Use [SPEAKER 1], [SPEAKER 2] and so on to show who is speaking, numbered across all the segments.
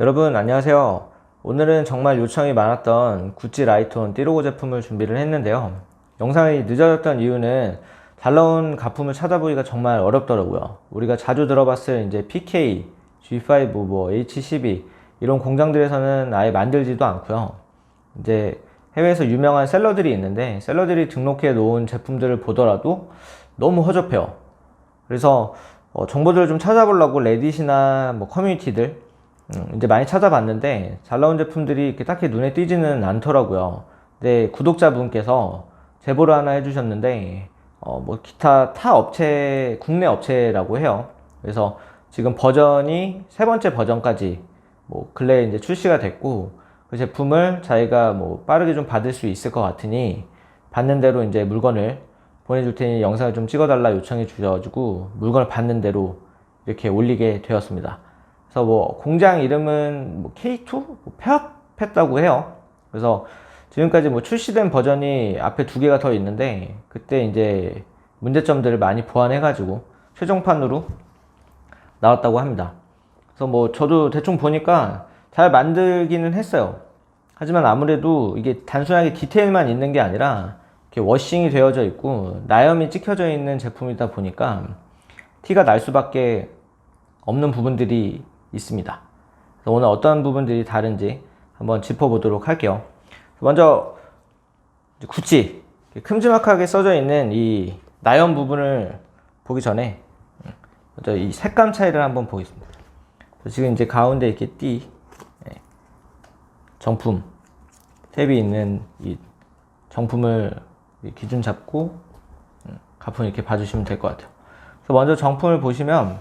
[SPEAKER 1] 여러분 안녕하세요. 오늘은 정말 요청이 많았던 구찌 라이톤 띠로고 제품을 준비를 했는데요. 영상이 늦어졌던 이유는 잘 나온 가품을 찾아보기가 정말 어렵더라고요. 우리가 자주 들어봤을 이제 PK, G5, 뭐 H12 이런 공장들에서는 아예 만들지도 않고요. 이제 해외에서 유명한 셀러들이 있는데 셀러들이 등록해 놓은 제품들을 보더라도 너무 허접해요. 그래서 어, 정보들을 좀 찾아보려고 레딧이나 뭐 커뮤니티들 음, 이제 많이 찾아봤는데 잘 나온 제품들이 이렇게 딱히 눈에 띄지는 않더라고요. 근데 구독자분께서 제보를 하나 해주셨는데 어, 뭐 기타 타 업체 국내 업체라고 해요. 그래서 지금 버전이 세 번째 버전까지 뭐 근래에 이제 출시가 됐고 그 제품을 자기가 뭐 빠르게 좀 받을 수 있을 것 같으니 받는 대로 이제 물건을 보내줄 테니 영상을 좀 찍어달라 요청해 주셔가지고 물건을 받는 대로 이렇게 올리게 되었습니다. 그래서 뭐 공장 이름은 뭐 K2 뭐 폐업했다고 해요. 그래서 지금까지 뭐 출시된 버전이 앞에 두 개가 더 있는데 그때 이제 문제점들을 많이 보완해가지고 최종판으로 나왔다고 합니다. 그래서 뭐 저도 대충 보니까 잘 만들기는 했어요. 하지만 아무래도 이게 단순하게 디테일만 있는 게 아니라 이렇게 워싱이 되어져 있고 나염이 찍혀져 있는 제품이다 보니까 티가 날 수밖에 없는 부분들이 있습니다. 오늘 어떤 부분들이 다른지 한번 짚어보도록 할게요. 먼저 구찌 큼지막하게 써져 있는 이 나염 부분을 보기 전에 먼저 이 색감 차이를 한번 보겠습니다. 지금 이제 가운데 이렇게 띠 예, 정품 탭이 있는 이 정품을 이 기준 잡고 음, 가품 이렇게 봐주시면 될 것 같아요. 그래서 먼저 정품을 보시면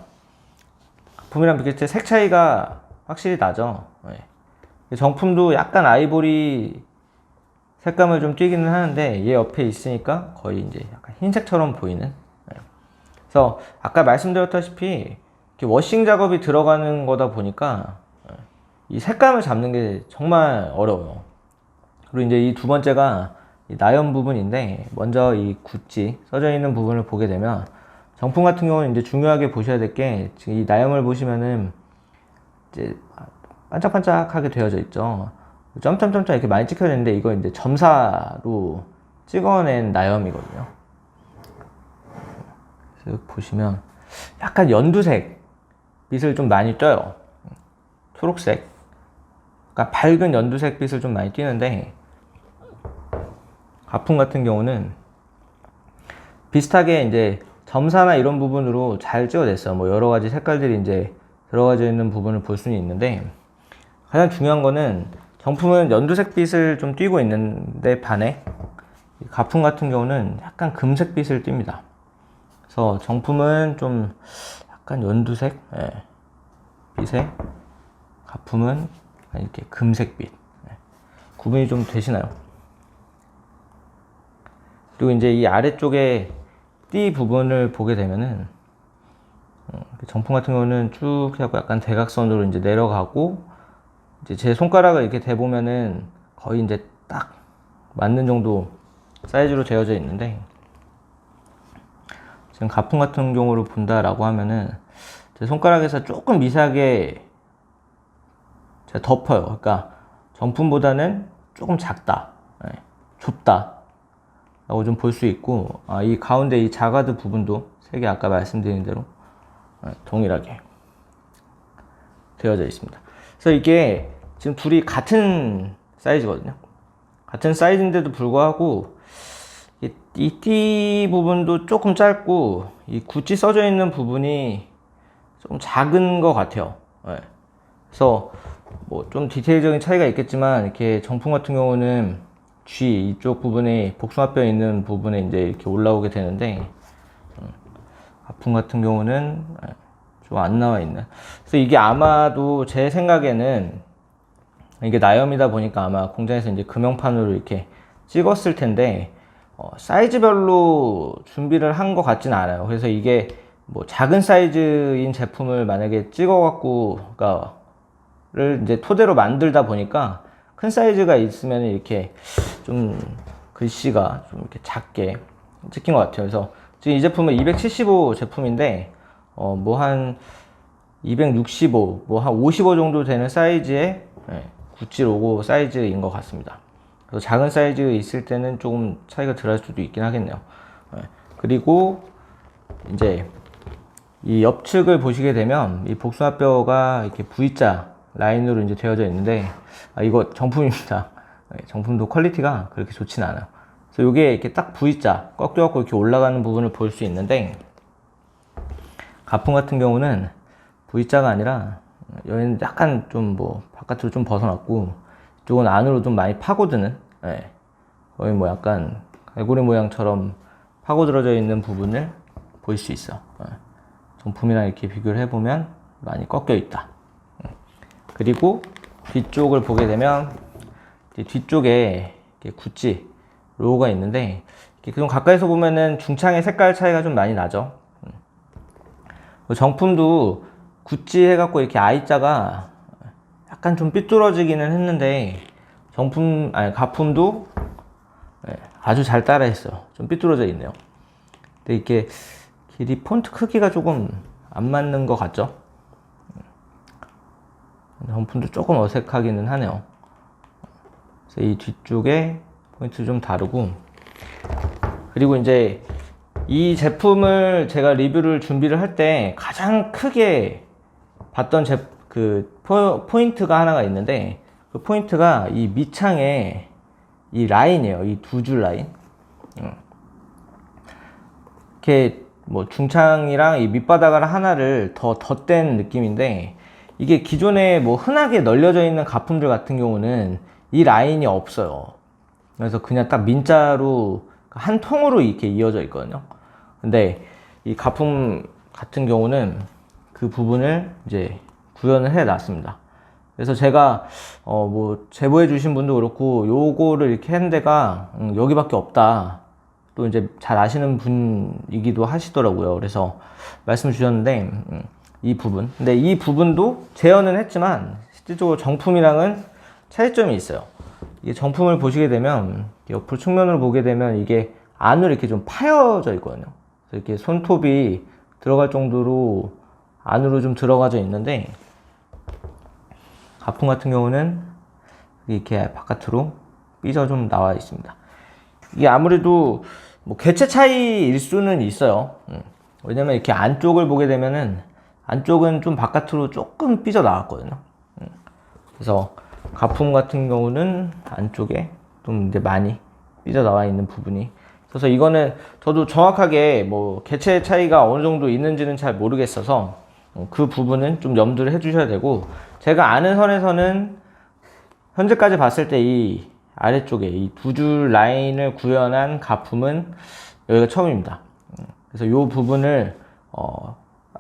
[SPEAKER 1] 가품이랑 비교했을 때 색 차이가 확실히 나죠. 예. 정품도 약간 아이보리 색감을 좀 띄기는 하는데 얘 옆에 있으니까 거의 이제 약간 흰색처럼 보이는. 예. 그래서 아까 말씀드렸다시피 워싱 작업이 들어가는 거다 보니까 예, 이 색감을 잡는 게 정말 어려워요. 그리고 이제 이 두 번째가 이 나염 부분인데 먼저 이 구찌 써져 있는 부분을 보게 되면 정품 같은 경우는 이제 중요하게 보셔야 될게 지금 이 나염을 보시면은 이제 반짝반짝하게 되어져 있죠. 점점점점 이렇게 많이 찍혀져 있는데 이거 이제 점사로 찍어낸 나염이거든요. 그래서 보시면 약간 연두색 빛을 좀 많이 떠요. 초록색. 그러니까 밝은 연두색 빛을 좀 많이 띄는데 가품 같은 경우는 비슷하게 이제 점사나 이런 부분으로 잘 찍어냈어요. 뭐 여러 가지 색깔들이 이제 들어가져 있는 부분을 볼 수는 있는데 가장 중요한 거는 정품은 연두색 빛을 좀 띄고 있는데 반해 가품 같은 경우는 약간 금색 빛을 띱니다. 그래서 정품은 좀 약간 연두색 예, 빛에 가품은 이렇게 금색 빛 예. 구분이 좀 되시나요? 그리고 이제 이 아래쪽에 띠 부분을 보게 되면은 어, 정품 같은 경우는 쭉 해갖고 약간 대각선으로 이제 내려가고 이제 제 손가락을 이렇게 대보면은 거의 이제 딱 맞는 정도 사이즈로 되어져 있는데 지금 가품 같은 경우로 본다라고 하면은 제 손가락에서 조금 미세하게 제가 덮어요. 그러니까 정품보다는 조금 작다, 예, 좁다. 라고 좀 볼 수 있고 아, 이 가운데 이 자가드 부분도 색이 아까 말씀드린 대로 아, 동일하게 되어져 있습니다. 그래서 이게 지금 둘이 같은 사이즈거든요. 같은 사이즈인데도 불구하고 이띠 부분도 조금 짧고 이 구찌 써져 있는 부분이 좀 작은 것 같아요. 네. 그래서 뭐 좀 디테일적인 차이가 있겠지만 이렇게 정품 같은 경우는 G 이쪽 부분에 복숭아뼈 있는 부분에 이제 이렇게 올라오게 되는데 아픔 같은 경우는 좀 안 나와 있는. 그래서 이게 아마도 제 생각에는 이게 나염이다 보니까 아마 공장에서 이제 금형판으로 이렇게 찍었을 텐데 어, 사이즈별로 준비를 한 것 같지는 않아요. 그래서 이게 뭐 작은 사이즈인 제품을 만약에 찍어갖고 그러니까를 이제 토대로 만들다 보니까 큰 사이즈가 있으면 이렇게 좀 글씨가 좀 이렇게 작게 찍힌 것 같아요. 그래서 지금 이 제품은 275 제품인데 어 뭐 한 265, 뭐 한 55 정도 되는 사이즈의 예, 구찌 로고 사이즈인 것 같습니다. 그래서 작은 사이즈 있을 때는 조금 차이가 덜할 수도 있긴 하겠네요. 예, 그리고 이제 이 옆측을 보시게 되면 이 복숭아뼈가 이렇게 V자 라인으로 이제 되어져 있는데 아, 이거 정품입니다. 예, 정품도 퀄리티가 그렇게 좋진 않아요. 그래서 이게 이렇게 딱 V자 꺾여갖고 이렇게 올라가는 부분을 볼 수 있는데 가품 같은 경우는 V자가 아니라 여기는 약간 좀 뭐 바깥으로 좀 벗어났고 이쪽은 안으로 좀 많이 파고드는 예, 거의 뭐 약간 갈고리 모양처럼 파고들어져 있는 부분을 볼수 있어. 예. 정품이랑 이렇게 비교를 해보면 많이 꺾여 있다. 음. 그리고 뒤쪽을 보게 되면 뒤쪽에 구찌 로고가 있는데 좀 가까이서 보면은 중창의 색깔 차이가 좀 많이 나죠. 음. 정품도 구찌 해갖고 이렇게 I자가 약간 좀 삐뚤어지기는 했는데 정품 아니 가품도 예, 아주 잘 따라했어요. 좀 삐뚤어져 있네요. 근데 이렇게 길이 폰트 크기가 조금 안 맞는 것 같죠? 정품도 조금 어색하기는 하네요. 그래서 이 뒤쪽에 포인트 좀 다르고 그리고 이제 이 제품을 제가 리뷰를 준비를 할 때 가장 크게 봤던 제, 그 포, 포인트가 하나가 있는데 그 포인트가 이 밑창에 이 라인이에요. 이 두 줄 라인. 음. 이렇게 뭐 중창이랑 이 밑바닥을 하나를 더 덧댄 느낌인데 이게 기존에 뭐 흔하게 널려져 있는 가품들 같은 경우는 이 라인이 없어요. 그래서 그냥 딱 민자로 한 통으로 이렇게 이어져 있거든요. 근데 이 가품 같은 경우는 그 부분을 이제 구현을 해 놨습니다. 그래서 제가 어 뭐 제보해 주신 분도 그렇고 요거를 이렇게 한 데가 음, 여기밖에 없다. 또 이제 잘 아시는 분이기도 하시더라고요. 그래서 말씀 주셨는데 음, 이 부분. 근데 이 부분도 재현은 했지만 실질적으로 정품이랑은 차이점이 있어요. 이게 정품을 보시게 되면 옆으로 측면으로 보게 되면 이게 안으로 이렇게 좀 파여져 있거든요. 이렇게 손톱이 들어갈 정도로 안으로 좀 들어가져 있는데 가품 같은 경우는 이렇게 바깥으로 삐져 좀 나와 있습니다. 이게 아무래도 뭐 개체 차이일 수는 있어요. 음. 왜냐면 이렇게 안쪽을 보게 되면은 안쪽은 좀 바깥으로 조금 삐져 나왔거든요. 음. 그래서 가품 같은 경우는 안쪽에 좀 이제 많이 삐져 나와 있는 부분이 그래서 이거는 저도 정확하게 뭐 개체 차이가 어느 정도 있는지는 잘 모르겠어서 어, 그 부분은 좀 염두를 해 주셔야 되고 제가 아는 선에서는 현재까지 봤을 때 이 아래쪽에 이 두 줄 라인을 구현한 가품은 여기가 처음입니다. 음, 그래서 이 부분을 어,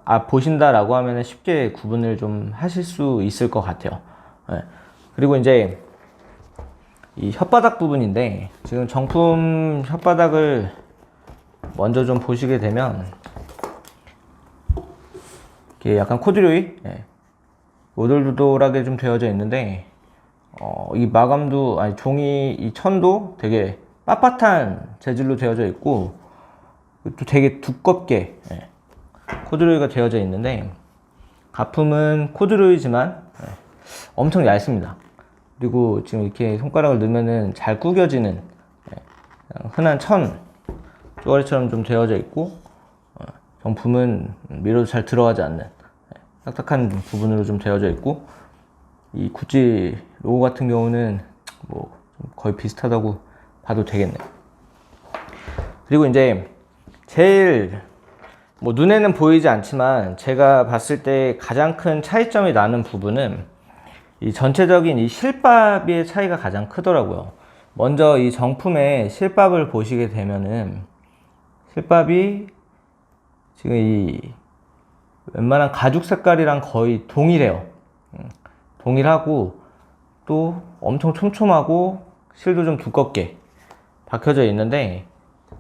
[SPEAKER 1] 아, 보신다라고 하면 쉽게 구분을 좀 하실 수 있을 것 같아요. 예. 그리고 이제 이 혓바닥 부분인데 지금 정품 혓바닥을 먼저 좀 보시게 되면 이게 약간 코드로이 예. 오돌도돌하게 좀 되어져 있는데 어, 이 마감도 아니 종이 이 천도 되게 빳빳한 재질로 되어져 있고 또 되게 두껍게 예. 코드로이가 되어져 있는데 가품은 코드로이지만 예. 엄청 얇습니다. 그리고 지금 이렇게 손가락을 넣으면은 잘 구겨지는 예. 흔한 천 쪼가리처럼 좀 되어져 있고 어, 정품은 밀어도 잘 들어가지 않는 예. 딱딱한 부분으로 좀 되어져 있고 이 구찌 로고 같은 경우는 뭐 거의 비슷하다고 봐도 되겠네요. 그리고 이제 제일 뭐 눈에는 보이지 않지만 제가 봤을 때 가장 큰 차이점이 나는 부분은 이 전체적인 이 실밥의 차이가 가장 크더라고요. 먼저 이 정품의 실밥을 보시게 되면은 실밥이 지금 이 웬만한 가죽 색깔이랑 거의 동일해요. 음, 동일하고 또 엄청 촘촘하고 실도 좀 두껍게 박혀져 있는데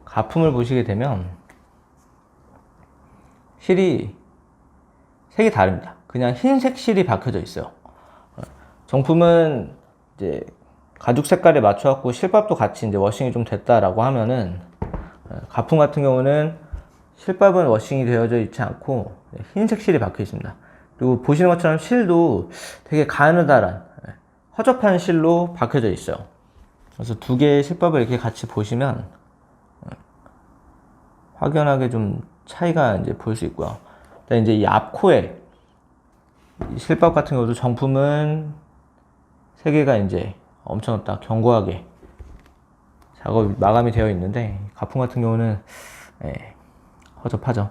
[SPEAKER 1] 가품을 보시게 되면 실이 색이 다릅니다. 그냥 흰색 실이 박혀져 있어요. 정품은 이제 가죽 색깔에 맞춰갖고 실밥도 같이 이제 워싱이 좀 됐다라고 하면은 가품 같은 경우는 실밥은 워싱이 되어져 있지 않고 흰색 실이 박혀 있습니다. 그리고 보시는 것처럼 실도 되게 가느다란 예, 허접한 실로 박혀져 있어요. 그래서 두 개의 실밥을 이렇게 같이 보시면 예, 확연하게 좀 차이가 이제 보일 수 있고요. 그다음에 이제 이 앞코에 이 실밥 같은 경우도 정품은 세 개가 이제 엄청 딱 견고하게 작업이 마감이 되어 있는데 가품 같은 경우는 예, 허접하죠.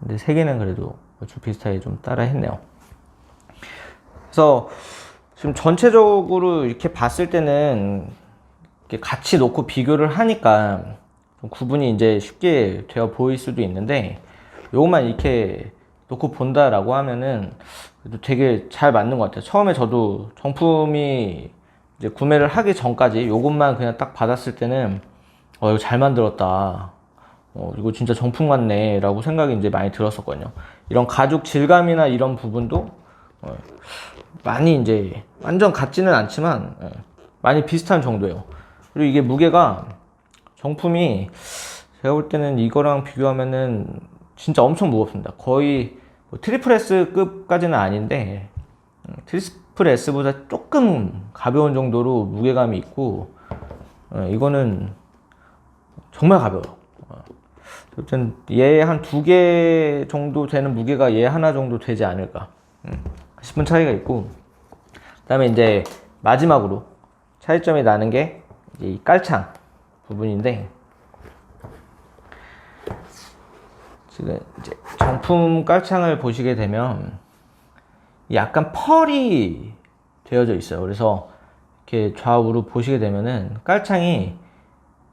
[SPEAKER 1] 근데 세 개는 그래도 비슷하게 좀 따라 했네요. 그래서 지금 전체적으로 이렇게 봤을 때는 이렇게 같이 놓고 비교를 하니까 좀 구분이 이제 쉽게 되어 보일 수도 있는데 요것만 이렇게 놓고 본다라고 하면은 되게 잘 맞는 것 같아요. 처음에 저도 정품이 이제 구매를 하기 전까지 요것만 그냥 딱 받았을 때는 어 이거 잘 만들었다. 어 이거 진짜 정품 같네라고 생각이 이제 많이 들었었거든요. 이런 가죽 질감이나 이런 부분도 어, 많이 이제 완전 같지는 않지만 예, 많이 비슷한 정도예요. 그리고 이게 무게가 정품이 제가 볼 때는 이거랑 비교하면은 진짜 엄청 무겁습니다. 거의 뭐 트리플 S급까지는 아닌데 음, 트리플 S보다 조금 가벼운 정도로 무게감이 있고 어, 이거는 정말 가벼워요. 어, 어쨌든 얘한 두 개 정도 되는 무게가 얘 하나 정도 되지 않을까 음, 싶은 차이가 있고 그다음에 이제 마지막으로 차이점이 나는 게 이 깔창 부분인데 지금 이제 정품 깔창을 보시게 되면 약간 펄이 되어져 있어요. 그래서 이렇게 좌우로 보시게 되면은 깔창이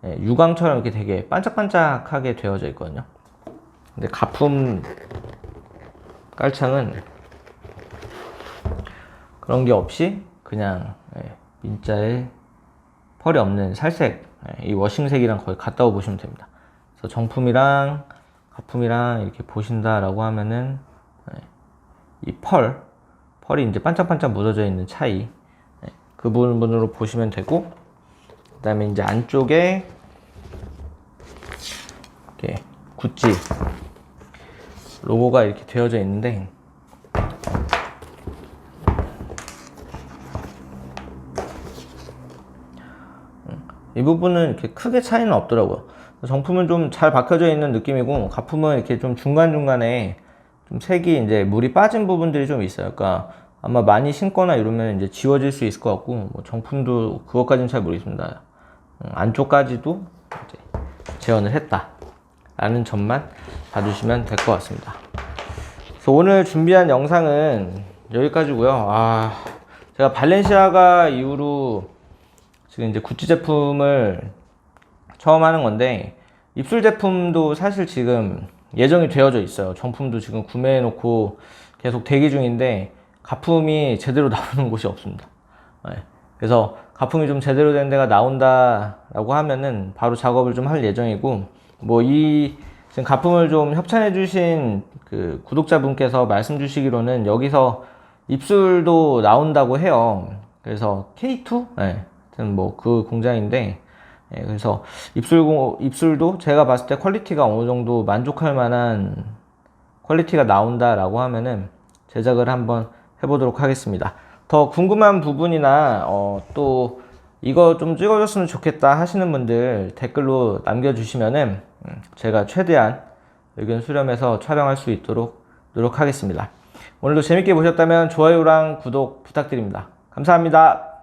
[SPEAKER 1] 예, 유광처럼 이렇게 되게 반짝반짝하게 되어져 있거든요. 근데 가품 깔창은 그런 게 없이 그냥 예, 민자에 펄이 없는 살색 예, 이 워싱색이랑 거의 같다고 보시면 됩니다. 그래서 정품이랑 가품이랑 이렇게 보신다라고 하면은 예, 이 펄, 펄이 이제 반짝반짝 묻어져 있는 차이 예, 그 부분으로 보시면 되고 그 다음에 이제 안쪽에 이렇게 구찌 로고가 이렇게 되어져 있는데 이 부분은 이렇게 크게 차이는 없더라고요. 정품은 좀 잘 박혀져 있는 느낌이고 가품은 이렇게 좀 중간중간에 좀 색이 이제 물이 빠진 부분들이 좀 있어요. 그러니까 아마 많이 신거나 이러면 이제 지워질 수 있을 것 같고 뭐 정품도 그것까지는 잘 모르겠습니다. 음, 안쪽까지도 이제 재현을 했다. 라는 점만 봐주시면 될 것 같습니다. 그래서 오늘 준비한 영상은 여기까지고요. 아, 제가 발렌시아가 이후로 지금 이제 구찌 제품을 처음 하는 건데 입술 제품도 사실 지금 예정이 되어져 있어요. 정품도 지금 구매해 놓고 계속 대기 중인데 가품이 제대로 나오는 곳이 없습니다. 네. 그래서 가품이 좀 제대로 된 데가 나온다라고 하면은 바로 작업을 좀 할 예정이고 뭐 이 지금 가품을 좀 협찬해 주신 그 구독자분께서 말씀 주시기로는 여기서 입술도 나온다고 해요. 그래서 K2? 네. 뭐 그 공장인데 예, 그래서 입술 입술도 제가 봤을 때 퀄리티가 어느 정도 만족할 만한 퀄리티가 나온다라고 하면은 제작을 한번 해보도록 하겠습니다. 더 궁금한 부분이나 어, 또 이거 좀 찍어줬으면 좋겠다 하시는 분들 댓글로 남겨주시면은 음, 제가 최대한 의견 수렴해서 촬영할 수 있도록 노력하겠습니다. 오늘도 재밌게 보셨다면 좋아요랑 구독 부탁드립니다. 감사합니다.